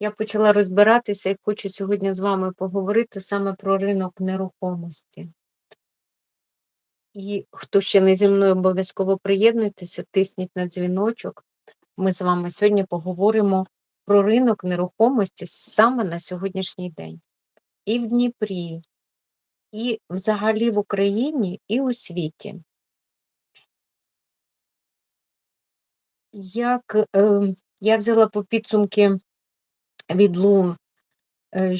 Я почала розбиратися і хочу сьогодні з вами поговорити саме про ринок нерухомості. І хто ще не зі мною обов'язково приєднуйтеся, тисніть на дзвіночок. Ми з вами сьогодні поговоримо про ринок нерухомості саме на сьогоднішній день. І в Дніпрі, і взагалі в Україні, і у світі. Як е, я взяла по підсумки від Лун, е,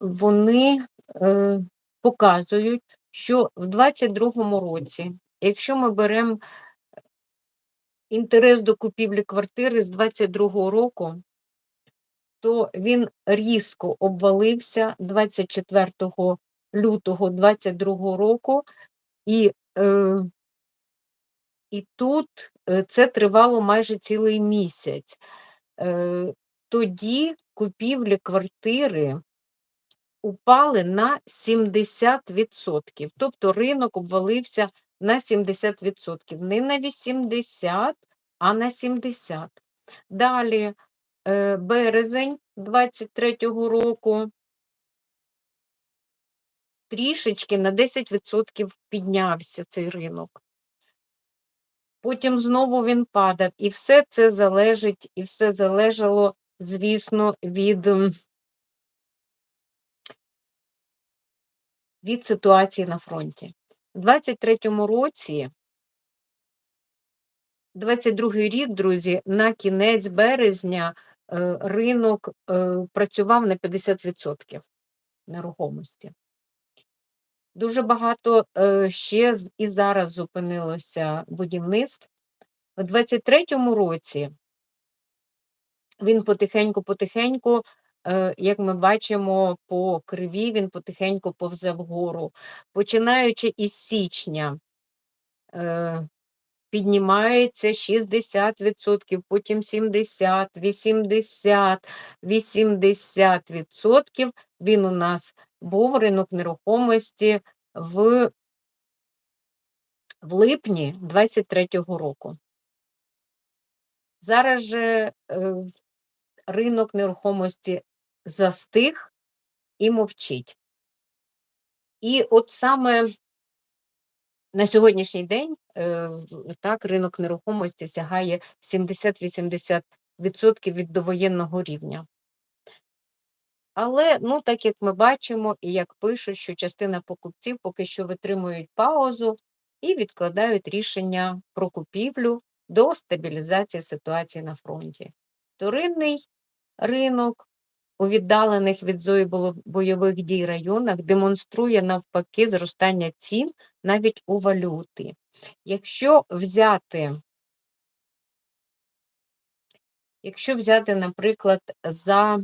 вони е, показують, що в 2022 році, якщо ми беремо інтерес до купівлі квартири з 2022 року, то він різко обвалився 24 лютого 2022 року, і, е, і тут е, це тривало майже цілий місяць. Е, тоді купівлі квартири упали на 70%. Тобто ринок обвалився на 70%. Не на 80%, а на 70%. Далі е, березень 23-го року трішечки на 10% піднявся цей ринок. Потім знову він падав, і все це залежить, і все залежало, звісно, від, від ситуації на фронті. У 23-му році, 22-й рік, друзі, на кінець березня е, ринок е, працював на 50% нерухомості. Дуже багато е, ще і зараз зупинилося будівництв. У 23-му році він потихеньку-потихеньку, е, як ми бачимо по криві, він потихеньку повзе вгору. Починаючи із січня, е, піднімається 60%, потім 70, 80, 80%. Він у нас був ринок нерухомості в, в липні 23-го року. Зараз же е, ринок нерухомості застиг і мовчить. І от саме на сьогоднішній день е, так, ринок нерухомості сягає 70-80% від довоєнного рівня. Але, ну, так як ми бачимо і як пишуть, що частина покупців поки що витримують паузу і відкладають рішення про купівлю до стабілізації ситуації на фронті. Вторинний ринок у віддалених від зої бойових дій районах демонструє навпаки зростання цін навіть у валюти. Якщо взяти, якщо взяти, наприклад, за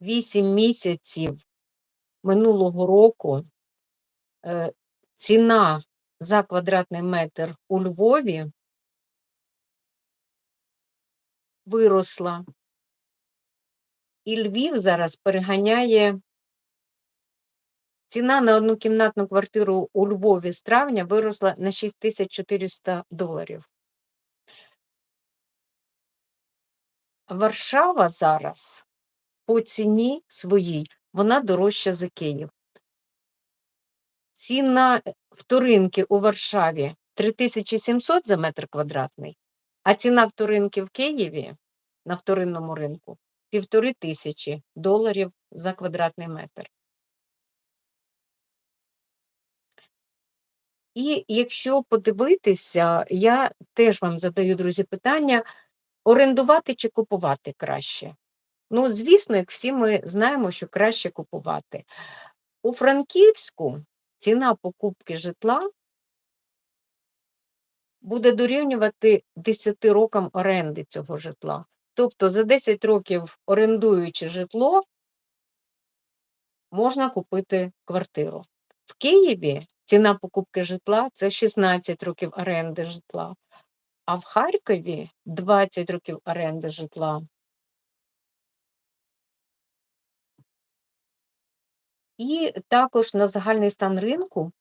8 місяців минулого року е, ціна за квадратний метр у Львові виросла, і Львів зараз переганяє ціна на однокімнатну квартиру у Львові з травня виросла на 6400 доларів. Варшава зараз по ціні своїй вона дорожча за Київ. Ціна е, вторинки у Варшаві 3700 за метр квадратний, а ціна вторинки в Києві на вторинному ринку півтори тисячі доларів за квадратний метр. І якщо подивитися, я теж вам задаю, друзі, питання: орендувати чи купувати краще? Ну, звісно, як всі ми знаємо, що краще купувати. У Франківську ціна покупки житла буде дорівнювати 10 рокам оренди цього житла. Тобто за 10 років орендуючи житло, можна купити квартиру. В Києві ціна покупки житла це 16 років оренди житла, а в Харкові 20 років оренди житла. І також на загальний стан ринку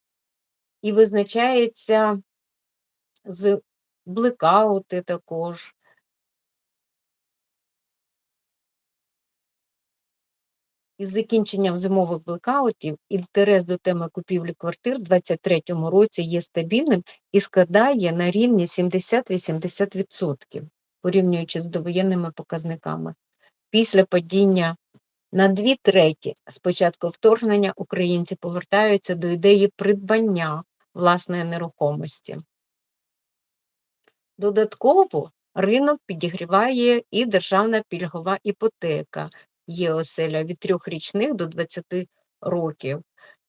і визначається з блекаути також. Із закінченням зимових блекаутів інтерес до теми купівлі квартир у 2023 році є стабільним і складає на рівні 70-80%, порівнюючи з довоєнними показниками. Після падіння на дві треті з початку вторгнення українці повертаються до ідеї придбання власної нерухомості. Додатково ринок підігріває і державна пільгова іпотека, є оселя від трьох річних до 20 років.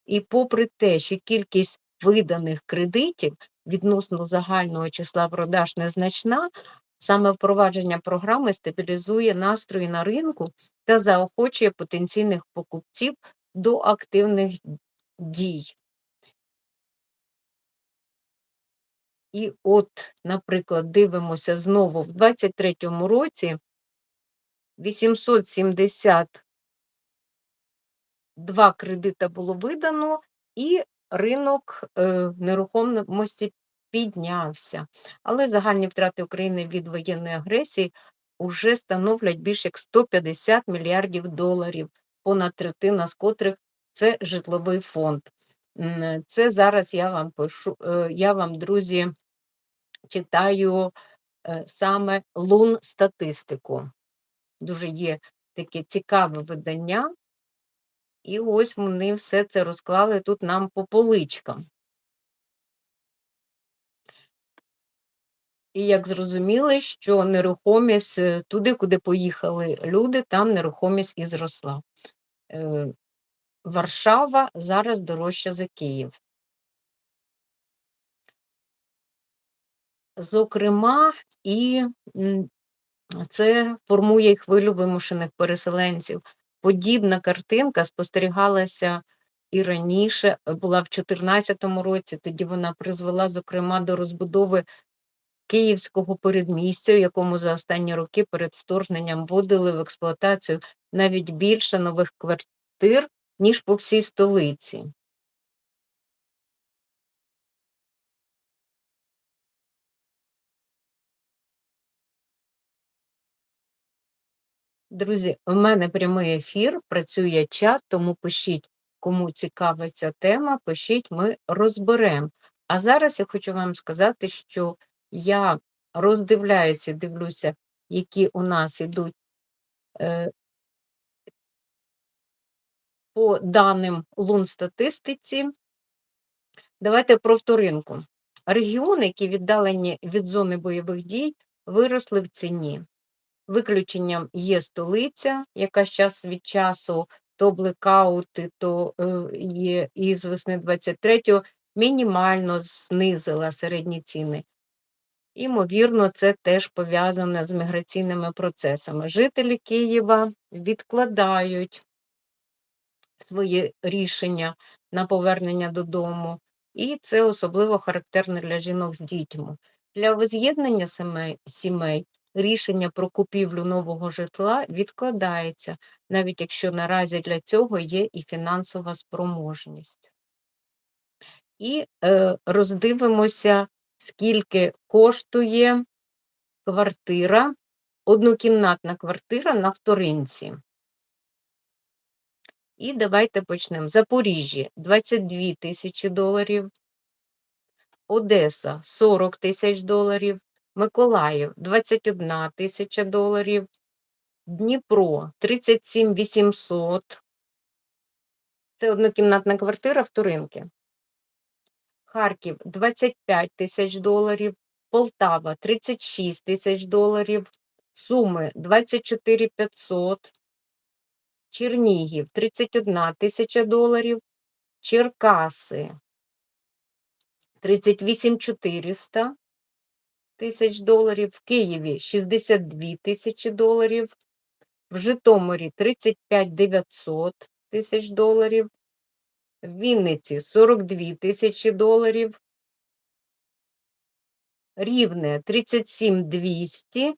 І попри те, що кількість виданих кредитів відносно загального числа продаж незначна, саме впровадження програми стабілізує настрої на ринку та заохочує потенційних покупців до активних дій. І от, наприклад, дивимося знову в 2023 році 872 кредита було видано, і ринок е, нерухомості піднявся. Але загальні втрати України від воєнної агресії вже становлять більше як 150 мільярдів доларів, понад третина з котрих це житловий фонд. Це зараз я вам пишу, е, я вам, друзі, читаю е, саме лун статистику. Дуже є таке цікаве видання, і ось вони все це розклали тут нам по поличкам. І як зрозуміли, що нерухомість е, туди, куди поїхали люди, там нерухомість і зросла. Е, Варшава зараз дорожча за Київ. Зокрема, і це формує хвилю вимушених переселенців. Подібна картинка спостерігалася і раніше, була в 2014 році, тоді вона призвела, зокрема, до розбудови київського передмістя, у якому за останні роки перед вторгненням вводили в експлуатацію навіть більше нових квартир, ніж по всій столиці. Друзі, у мене прямий ефір, працює чат, тому пишіть, кому цікава ця тема, пишіть, ми розберемо. А зараз я хочу вам сказати, що я роздивляюся, дивлюся, які у нас йдуть е, по даним лун статистиці. Давайте про вторинку. Регіони, які віддалені від зони бойових дій, виросли в ціні. Виключенням є столиця, яка час від часу то блекаути, то е, є із весни 23-го мінімально знизила середні ціни. Імовірно, це теж пов'язане з міграційними процесами. Жителі Києва відкладають свої рішення на повернення додому, і це особливо характерно для жінок з дітьми. Для воз'єднання сімей рішення про купівлю нового житла відкладається, навіть якщо наразі для цього є і фінансова спроможність. І е, роздивимося, скільки коштує квартира, однокімнатна квартира на вторинці. І давайте почнемо. Запоріжжя 22 тисячі доларів, Одеса 40 тисяч доларів, Миколаїв 21 тисяча доларів, Дніпро 37 800. Це однокімнатна квартира вторинки. Харків 25 тисяч доларів, Полтава 36 тисяч доларів, Суми 24 500, Чернігів 31 тисяча доларів, Черкаси 38 400 тисяч доларів, в Києві 62 тисячі доларів, в Житомирі 35 900 тисяч доларів, в Вінниці 42 тисячі доларів, Рівне 37 200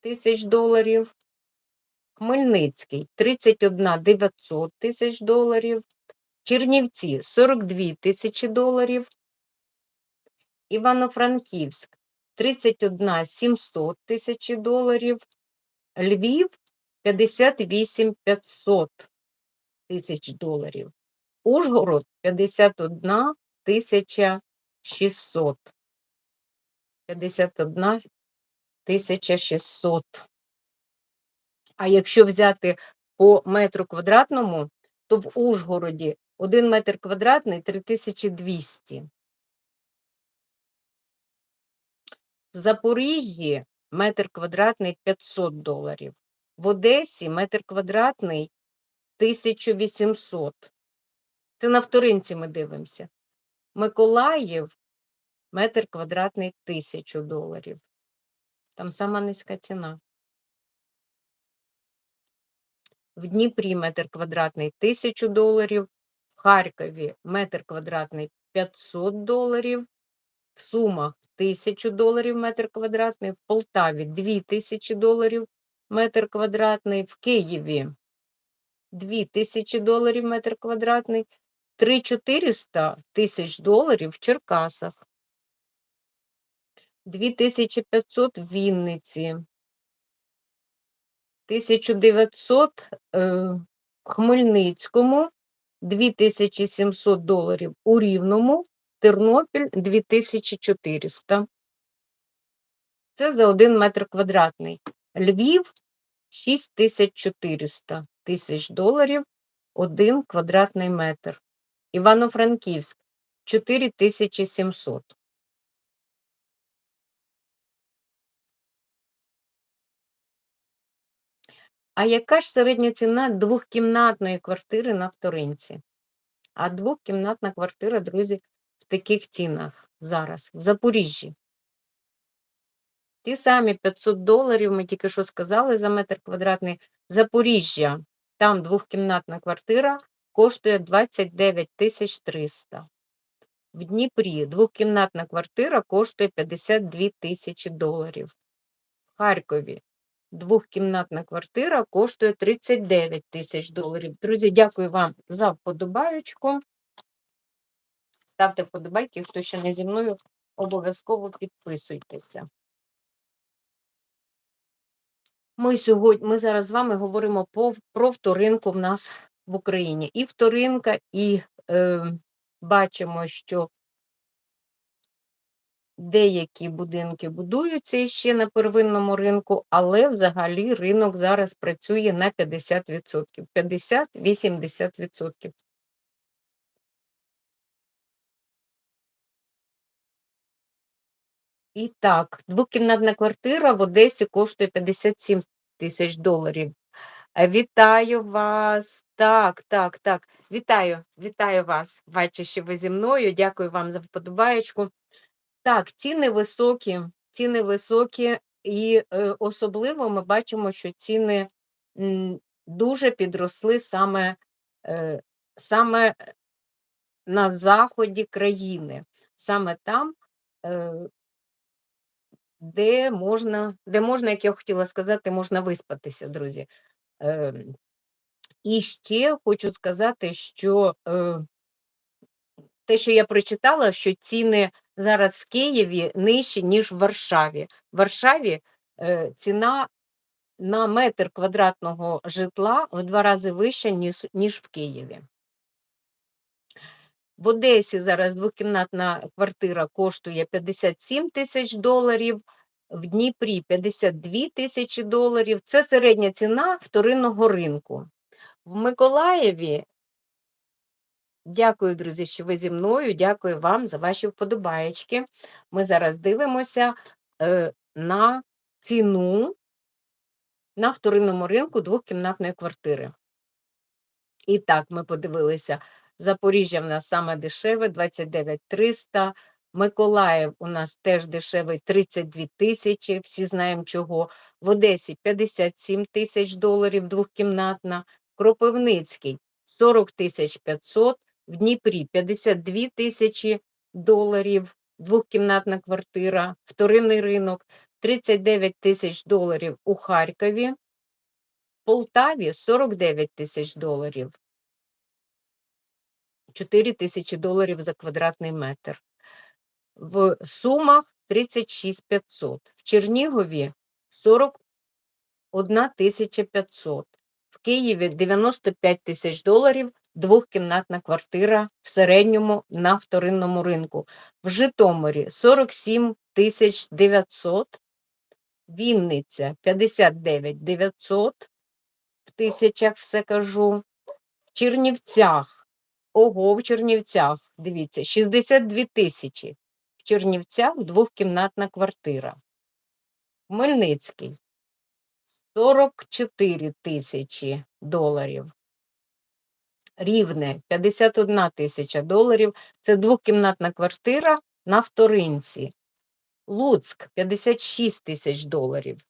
тисяч доларів, Хмельницький 31 900 тисяч доларів, Чернівці 42 тисячі доларів, Івано-Франківськ 31 700 тисячі доларів, Львів 58 500 тисяч доларів. Ужгород 51 тисяча 600. 51 тисяча 600. А якщо взяти по метру квадратному, то в Ужгороді 1 метр квадратний 3200. В Запоріжжі метр квадратний 500 доларів. В Одесі метр квадратний 1800. Це на вторинці ми дивимося. Миколаїв метр квадратний 1000 доларів. Там сама низька ціна. В Дніпрі метр квадратний 1000 доларів, в Харкові метр квадратний 500 доларів, в Сумах 1000 доларів метр квадратний, в Полтаві 2000 доларів метр квадратний, в Києві 2000 доларів метр квадратний, 3400 тисяч доларів в Черкасах, 2500 в Вінниці, 1900 е, в Хмельницькому, 2700 доларів у Рівному, Тернопіль 2400. Це за 1 метр квадратний. Львів 6400 тисяч доларів 1 квадратний метр. Івано-Франківськ 4700. А яка ж середня ціна двохкімнатної квартири на вторинці? А двохкімнатна квартира, друзі, в таких цінах зараз, в Запоріжжі. Ті самі 500 доларів, ми тільки що сказали за метр квадратний Запоріжжя. Там двохкімнатна квартира коштує 29 тисяч 300. В Дніпрі двохкімнатна квартира коштує 52 тисячі доларів. В Харкові двохкімнатна квартира коштує 39 тисяч доларів. Друзі, дякую вам за вподобаючку. Ставте вподобайки, хто ще не зі мною, обов'язково підписуйтеся. Ми сьогодні, ми зараз з вами говоримо про вторинку в нас в Україні. І вторинка, і е, бачимо, що деякі будинки будуються ще на первинному ринку, але взагалі ринок зараз працює на 50%, 50-80%. І так, двокімнатна квартира в Одесі коштує 57 тисяч доларів. Вітаю вас. Так, так, так. Вітаю, вітаю вас. Бачу, що ви зі мною. Дякую вам за вподобаєчку. Так, ціни високі, ціни високі, і е, особливо ми бачимо, що ціни м, дуже підросли саме, е, саме на заході країни, саме там, е, де можна, де можна, як я хотіла сказати, можна виспатися, друзі. Е, і ще хочу сказати, що е, те, що я прочитала, що ціни зараз в Києві нижчі, ніж в Варшаві. В Варшаві е, ціна на метр квадратного житла в два рази вища, ніж, ніж в Києві. В Одесі зараз двокімнатна квартира коштує 57 тисяч доларів, в Дніпрі 52 тисячі доларів. Це середня ціна вторинного ринку. В Миколаєві Дякую, друзі, що ви зі мною. Дякую вам за ваші вподобаєчки. Ми зараз дивимося е, на ціну на вторинному ринку двохкімнатної квартири. І так, ми подивилися, Запоріжжя в нас саме дешеве 29 300, Миколаїв у нас теж дешевий 32 тисячі, всі знаємо чого. В Одесі 57 тисяч доларів двохкімнатна, Кропивницький 40 тисяч 500, в Дніпрі 52 тисячі доларів, двохкімнатна квартира, вторинний ринок, 39 тисяч доларів у Харкові, Полтаві 49 тисяч доларів, 4 тисячі доларів за квадратний метр. В Сумах 36 500, в Чернігові 41 тисяча 500, В Києві 95 тисяч доларів, двохкімнатна квартира в середньому на вторинному ринку. В Житомирі 47 тисяч 900, Вінниця 59 900, в тисячах все кажу. В Чернівцях, ого, в Чернівцях, дивіться, 62 тисячі. В Чернівцях двохкімнатна квартира. Хмельницький 44 тисячі доларів. Рівне 51 тисяча доларів. Це двохкімнатна квартира на вторинці. Луцьк 56 тисяч доларів.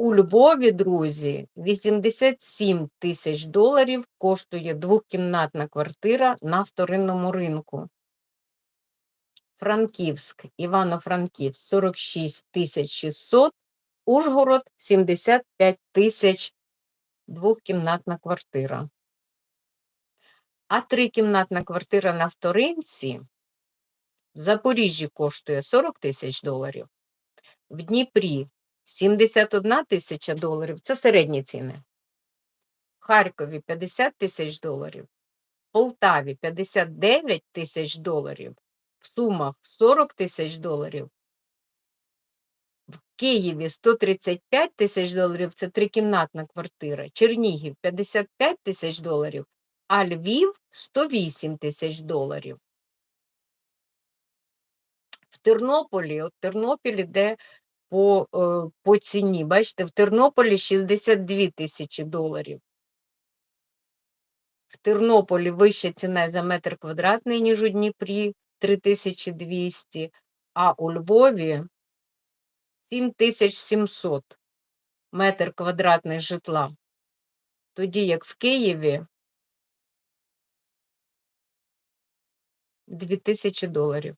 У Львові, друзі, 87 тисяч доларів коштує двохкімнатна квартира на вторинному ринку. Франківськ, Івано-Франківськ 46 тисяч 600, Ужгород 75 тисяч двохкімнатна квартира. А трикімнатна квартира на вторинці в Запоріжжі коштує 40 тисяч доларів. В Дніпрі 71 тисяча доларів це середні ціни. В Харкові 50 тисяч доларів, в Полтаві 59 тисяч доларів, в Сумах 40 тисяч доларів, в Києві 135 тисяч доларів це трикімнатна квартира, Чернігів 55 тисяч доларів, а Львів 108 тисяч доларів. В Тернополі, от Тернопіль іде по, е, по ціні. Бачите, в Тернополі 62 тисячі доларів. В Тернополі вища ціна за метр квадратний, ніж у Дніпрі 3200, а у Львові 7700 метр квадратний житла. Тоді як в Києві 2000 доларів.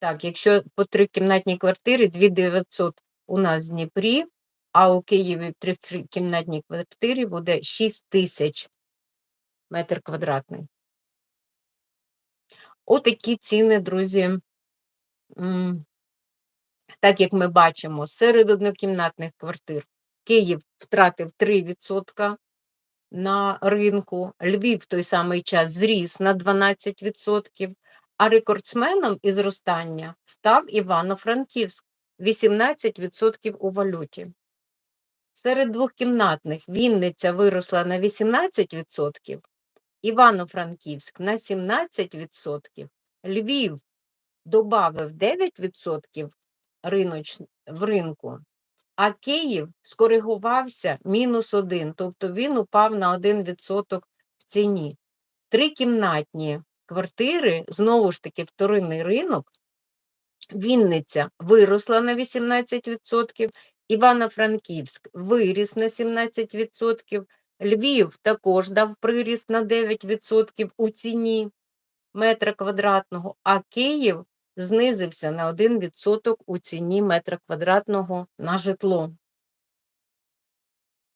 Так, якщо по трикімнатній квартирі 2900 у нас в Дніпрі, а у Києві в трикімнатній квартирі буде 6 тисяч метр квадратний. Отакі ціни, друзі. Так як ми бачимо, серед однокімнатних квартир Київ втратив 3% на ринку, Львів в той самий час зріс на 12%, а рекордсменом із зростання став Івано-Франківськ 18% у валюті. Серед двохкімнатних Вінниця виросла на 18%, Івано-Франківськ на 17%, Львів добавив 9% риноч... в ринку, а Київ скоригувався мінус 1, тобто він упав на 1% в ціні. Трикімнатні квартири, знову ж таки, вторинний ринок, Вінниця виросла на 18%, Івано-Франківськ виріс на 17%, Львів також дав приріст на 9% у ціні метра квадратного, а Київ знизився на 1% у ціні метра квадратного на житло.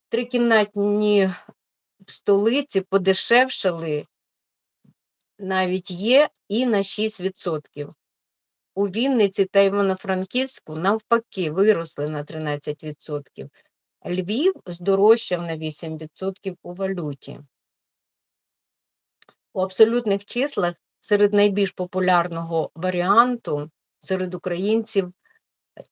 Трикімнатні в столиці подешевшали навіть є і на 6%. У Вінниці та Івано-Франківську навпаки виросли на 13%. Львів здорожчав на 8% у валюті. У абсолютних числах серед найбільш популярного варіанту серед українців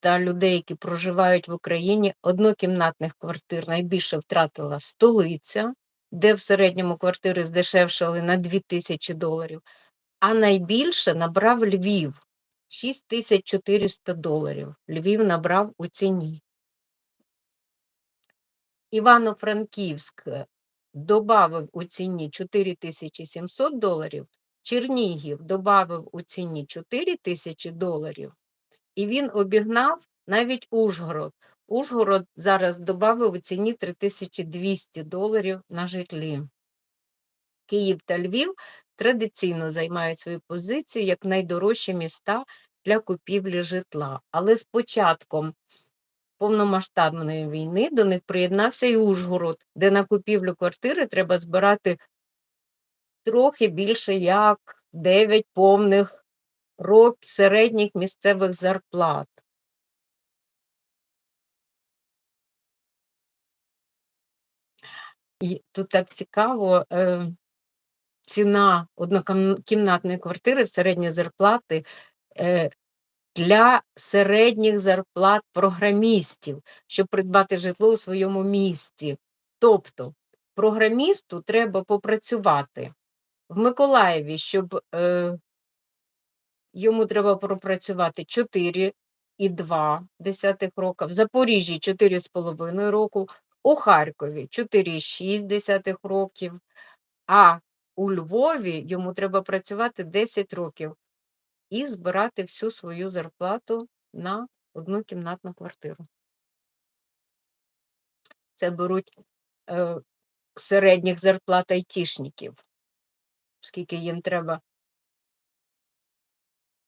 та людей, які проживають в Україні, однокімнатних квартир найбільше втратила столиця, де в середньому квартири здешевшали на 2000 доларів, а найбільше набрав Львів 6400 доларів. Львів набрав у ціні. Івано-Франківськ додав у ціні 4700 доларів, Чернігів додав у ціні 4000 доларів, і він обігнав навіть Ужгород. Ужгород зараз додав у ціні 3200 доларів на житлі. Київ та Львів традиційно займають свою позицію як найдорожчі міста для купівлі житла. Але з початком повномасштабної війни до них приєднався і Ужгород, де на купівлю квартири треба збирати трохи більше як 9 повних років середніх місцевих зарплат. І тут так цікаво, е, ціна однокімнатної квартири, середні зарплати е, для середніх зарплат програмістів, щоб придбати житло у своєму місті. Тобто програмісту треба попрацювати в Миколаєві, щоб е, йому треба пропрацювати 4,2 року, в Запоріжжі 4,5 року, у Харкові 4,6 років, а у Львові йому треба працювати 10 років і збирати всю свою зарплату на одну кімнатну квартиру. Це беруть е, середніх зарплат айтішників, скільки їм треба.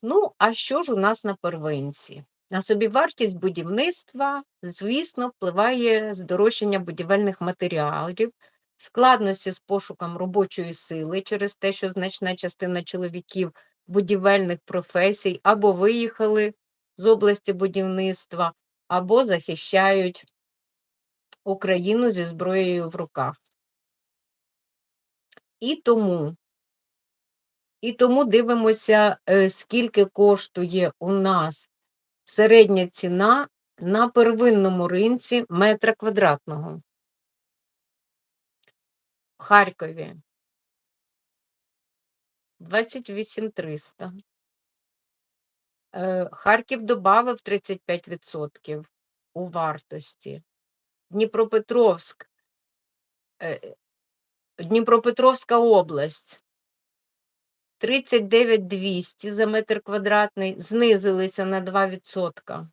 Ну, а що ж у нас на первинці? На собівартість будівництва, звісно, впливає здорожчання будівельних матеріалів, складності з пошуком робочої сили через те, що значна частина чоловіків будівельних професій або виїхали з області будівництва, або захищають Україну зі зброєю в руках. І тому і тому дивимося, е, скільки коштує у нас середня ціна на первинному ринці метра квадратного. В Харкові 28 300. Е, Харків додав 35% у вартості. Дніпропетровськ, е, Дніпропетровська область 39 200 за метр квадратний, знизилися на 2%.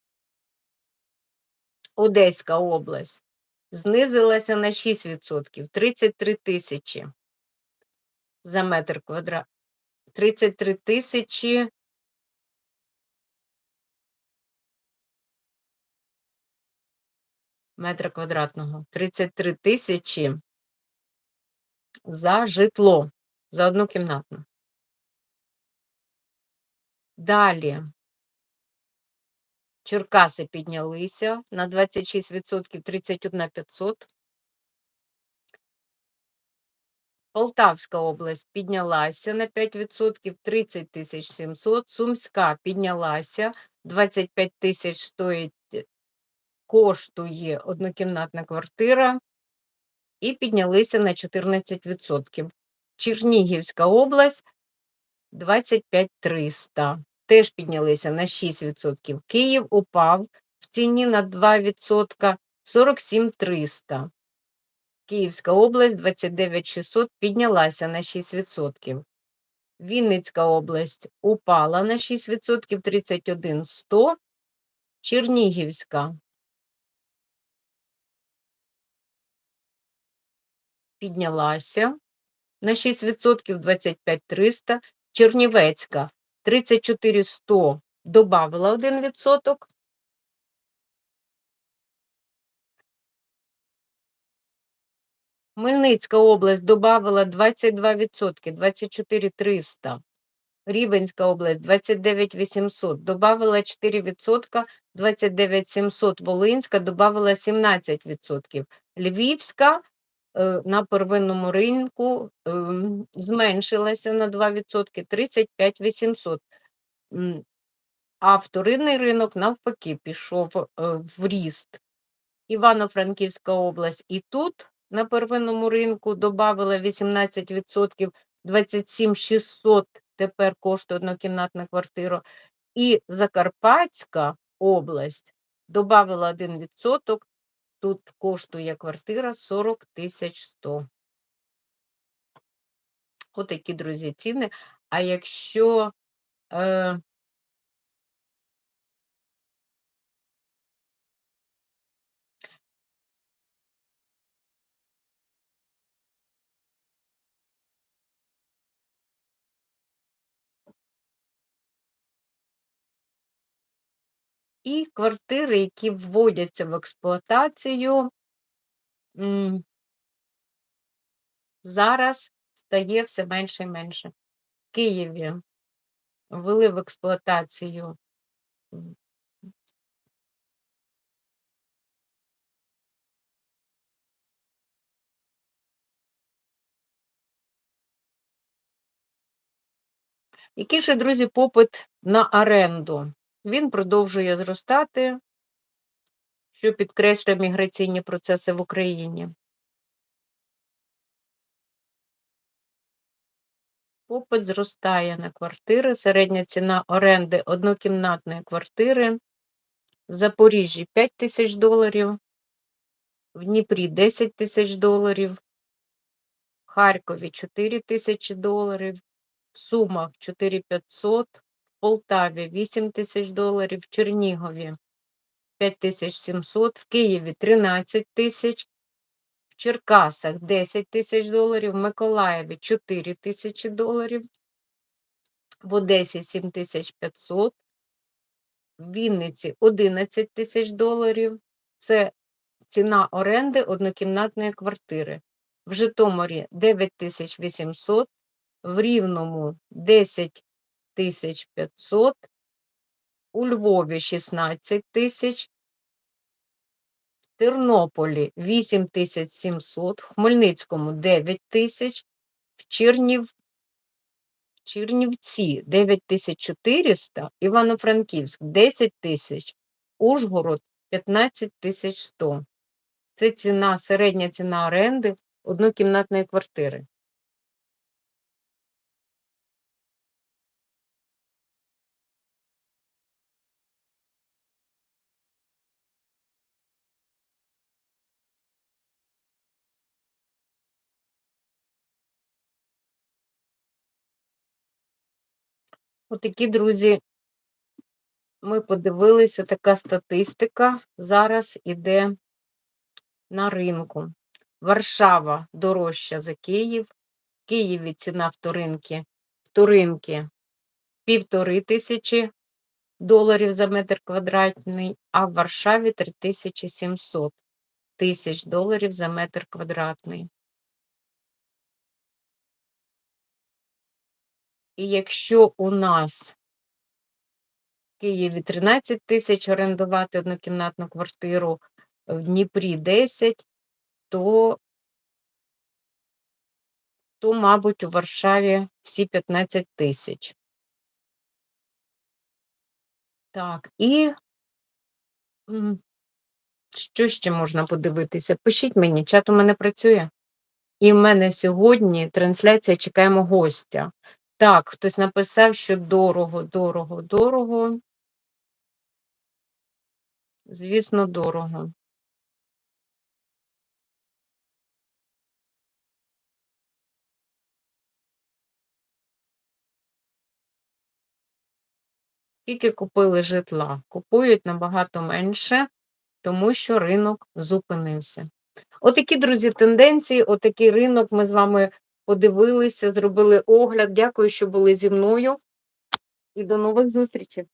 Одеська область знизилася на 6%, 33 тисячі за метр квадратний. 33 тисячі метра квадратного. 33 тисячі за житло, за одну кімнатну. Далі. Черкаси піднялися на 26%, 31 500. Полтавська область піднялася на 5%, 30 тисяч 700. Сумська піднялася, 25 тисяч стоїть, коштує однокімнатна квартира і піднялися на 14%. Чернігівська область 25 300. Теж піднялися на 6%. Київ упав в ціні на 2%, 47 300. Київська область 29 600 піднялася на 6%. Вінницька область упала на 6%, 31 100. Чернігівська піднялася на 6%, 25 300. Чернівецька 34 100 добавила 1%. Хмельницька область добавила 22%, 24 300. Рівенська область 29 800, добавила 4%, 29 700. Волинська добавила 17%. Львівська на первинному ринку е, зменшилася на 2%, 35 800. А вторинний ринок навпаки пішов е, в ріст. Івано-Франківська область і тут на первинному ринку додавала 18%, 27 600 тепер коштує однокімнатна квартира. І Закарпатська область додавала 1%, тут коштує квартира 40 тисяч 100. Отакі, друзі, ціни. А якщо е, і квартири, які вводяться в експлуатацію, зараз стає все менше і менше. В Києві ввели в експлуатацію Який ще, друзі, попит на оренду? Він продовжує зростати, що підкреслює міграційні процеси в Україні. Попит зростає на квартири. Середня ціна оренди однокімнатної квартири в Запоріжжі 5 тисяч доларів, в Дніпрі 10 тисяч доларів, в Харкові 4 тисячі доларів, в Сумах 4500, в Полтаві 8 тисяч доларів, в Чернігові 5700, в Києві 13 тисяч, в Черкасах 10 тисяч доларів, в Миколаєві 4 тисячі доларів, в Одесі 7500, в Вінниці 11 тисяч доларів. Це ціна оренди однокімнатної квартири. В Житомирі 9800, в Рівному 10 500, у Львові 16 тисяч, в Тернополі 8700, в Хмельницькому 9 тисяч, в Чернів, Чернівці 9400, Івано-Франківськ 10 тисяч, Ужгород 15 100. Це ціна, середня ціна оренди однокімнатної квартири. Отакі, друзі, ми подивилися, така статистика зараз іде на ринку. Варшава дорожча за Київ. В Києві ціна вторинки, вторинки півтори тисячі доларів за метр квадратний, а в Варшаві 3700 тисяч доларів за метр квадратний. І якщо у нас в Києві 13 тисяч орендувати однокімнатну квартиру, в Дніпрі 10, то, то мабуть, у Варшаві всі 15 тисяч. Так, і що ще можна подивитися? Пишіть мені, чат у мене працює. І в мене сьогодні трансляція чекаємо гостя. Так, хтось написав, що дорого, дорого, дорого. Звісно, дорого. Скільки купили житла? Купують набагато менше, тому що ринок зупинився. Отакі, друзі, тенденції, отакий ринок ми з вами подивилися, зробили огляд. Дякую, що були зі мною. І до нових зустрічей!